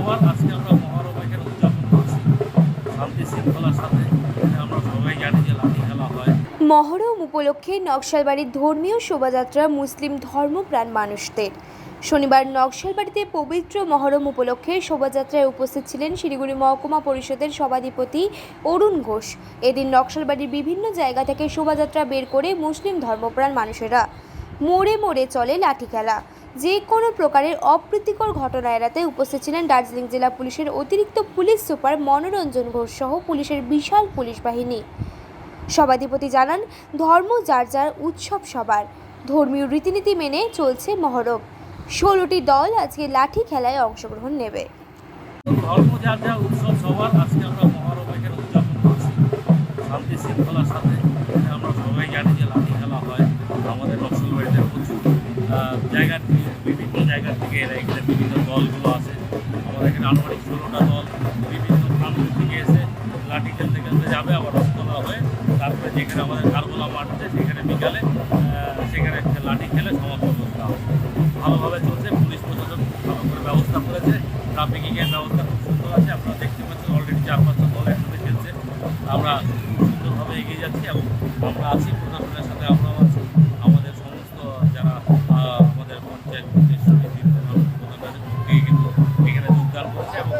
সবার আজকে আমরা মহরম উদযাপন করছি। শান্তি শৃঙ্খলার সাথে আমরা সবাই জানি যে লাঠি খেলা হয়। মহরম উপলক্ষে নকশালবাড়ির ধর্মীয় শোভাযাত্রা মুসলিম ধর্মপ্রাণ মানুষদের। শনিবার নকশালবাড়িতে পবিত্র মহরম উপলক্ষে শোভাযাত্রায় উপস্থিত ছিলেন শিলিগুড়ি মহকুমা পরিষদের সভাধিপতি অরুণ ঘোষ। এদিন নকশালবাড়ির বিভিন্ন জায়গা থেকে শোভাযাত্রা বের করে মুসলিম ধর্মপ্রাণ মানুষেরা। মোড়ে মোড়ে চলে লাঠি খেলা। যে কোনো প্রকারের অপ্রীতিকর ঘটনা এড়াতে উপস্থিত ছিলেন দার্জিলিং জেলা পুলিশের অতিরিক্ত পুলিশ সুপার মনোরঞ্জন ঘোষ সহ পুলিশের বিশাল পুলিশ বাহিনী। সভাধিপতি জানান, ধর্ম যার যার উৎসব সবার, ধর্মীয় রীতিনীতি মেনে চলছে মহরম। ষোলোটি দল আজকে লাঠি খেলায় অংশগ্রহণ নেবে। ধর্ম যার যা উৎসব সবার, আজকে আমরা এখানে উদযাপন করছি। শান্তি শৃঙ্খলার সাথে জায়গার বিভিন্ন জায়গার থেকে এরা এখানে বিভিন্ন দলগুলো আছে। আমাদের এখানে আনুমানিক ষোলোটা দল বিভিন্ন প্রান্ত থেকে এসে লাঠি খেলতে খেলতে যাবে, আবার রক্তলা হয়ে তারপরে যেখানে আমাদের কারগুলা মাঠ আছে, সেখানে বিকালে সেখানে লাঠি খেলে সমাপ্ত করতে হবে ভালোভাবে চলছে, পুলিশ প্রশাসন ভালো করে ব্যবস্থা করেছে ট্রাফিকিংয়ের ব্যবস্থা খুব সুন্দর আছে, আপনারা দেখতে পাচ্ছেন অলরেডি চার পাঁচটা দল একসাথে খেলছে। আমরা সুন্দরভাবে এগিয়ে যাচ্ছি এবং আমরা আছি ছাত্রছাত্রী ভূমিকা ভূমিকা যোগদান করছে এবং